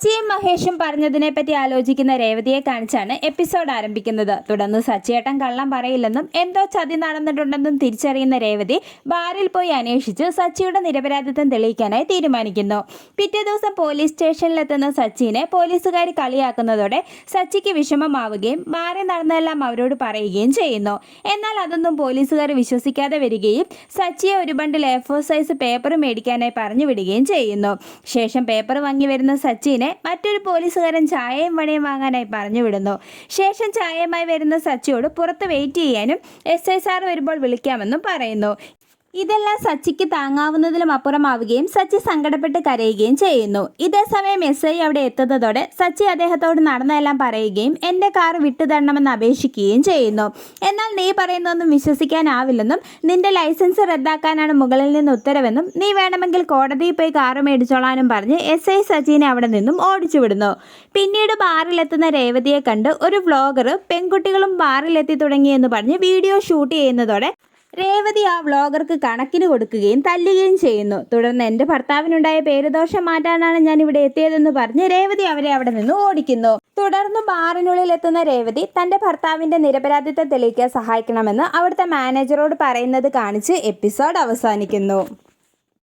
സച്ചിയും മഹേഷും പറഞ്ഞതിനെ പറ്റി ആലോചിക്കുന്ന രേവതിയെ കാണിച്ചാണ് എപ്പിസോഡ് ആരംഭിക്കുന്നത്. തുടർന്ന് സച്ചിയേട്ടൻ കള്ളം പറയില്ലെന്നും എന്തോ ചതി നടന്നിട്ടുണ്ടെന്നും തിരിച്ചറിയുന്ന രേവതി ബാറിൽ പോയി അന്വേഷിച്ച് സച്ചിയുടെ നിരപരാധിത്വം തെളിയിക്കാനായി തീരുമാനിക്കുന്നു. പിറ്റേ ദിവസം പോലീസ് സ്റ്റേഷനിലെത്തുന്ന സച്ചിനെ പോലീസുകാർ കളിയാക്കുന്നതോടെ സച്ചിക്ക് വിഷമമാവുകയും ബാറിൽ നടന്നതെല്ലാം അവരോട് പറയുകയും ചെയ്യുന്നു. എന്നാൽ അതൊന്നും പോലീസുകാർ വിശ്വസിക്കാതെ വരികയും സച്ചിയെ ഒരു bundle A four size paper മേടിക്കാനായി പറഞ്ഞു വിടുകയും ചെയ്യുന്നു. ശേഷം പേപ്പർ വാങ്ങി വരുന്ന സച്ചിനെ മറ്റൊരു പോലീസുകാരൻ ചായയും വടയും വാങ്ങാനായി പറഞ്ഞു വിടുന്നു. ശേഷം ചായയുമായി വരുന്ന സച്ചിയോട് പുറത്ത് വെയിറ്റ് ചെയ്യാനും എസ് ഐ സാർ വരുമ്പോൾ വിളിക്കാമെന്നും പറയുന്നു. ഇതെല്ലാം സച്ചിക്ക് താങ്ങാവുന്നതിലും അപ്പുറമാവുകയും സച്ചി സങ്കടപ്പെട്ട് കരയുകയും ചെയ്യുന്നു. ഇതേ സമയം എസ് ഐ അവിടെ എത്തുന്നതോടെ സച്ചി അദ്ദേഹത്തോട് നടന്നതെല്ലാം പറയുകയും എന്റെ കാർ വിട്ടുതരണമെന്ന് അപേക്ഷിക്കുകയും ചെയ്യുന്നു. എന്നാൽ നീ പറയുന്നതൊന്നും വിശ്വസിക്കാനാവില്ലെന്നും നിന്റെ ലൈസൻസ് റദ്ദാക്കാനാണ് മുകളിൽ നിന്ന് ഉത്തരവെന്നും നീ വേണമെങ്കിൽ കോടതിയിൽ പോയി കാറ് മേടിച്ചോളാനും പറഞ്ഞ് എസ് ഐ സച്ചിനെ അവിടെ നിന്നും ഓടിച്ചുവിടുന്നു. പിന്നീട് ബാറിലെത്തുന്ന രേവതിയെ കണ്ട് ഒരു വ്ളോഗർ പെൺകുട്ടികളും ബാറിലെത്തി തുടങ്ങിയെന്ന് പറഞ്ഞ് വീഡിയോ ഷൂട്ട് ചെയ്യുന്നതോടെ രേവതി ആ വ്ളോഗർക്ക് കണക്കിന് കൊടുക്കുകയും തല്ലുകയും ചെയ്യുന്നു. തുടർന്ന് എന്റെ ഭർത്താവിനുണ്ടായ പേരുദോഷം മാറ്റാനാണ് ഞാൻ ഇവിടെ എത്തിയതെന്ന് പറഞ്ഞ് രേവതി അവരെ അവിടെ നിന്ന് ഓടിക്കുന്നു. തുടർന്ന് ബാറിനുള്ളിൽ എത്തുന്ന രേവതി തന്റെ ഭർത്താവിന്റെ നിരപരാധിത്വം തെളിയിക്കാൻ സഹായിക്കണമെന്ന് അവിടുത്തെ മാനേജറോട് പറയുന്നത് കാണിച്ച് എപ്പിസോഡ് അവസാനിക്കുന്നു.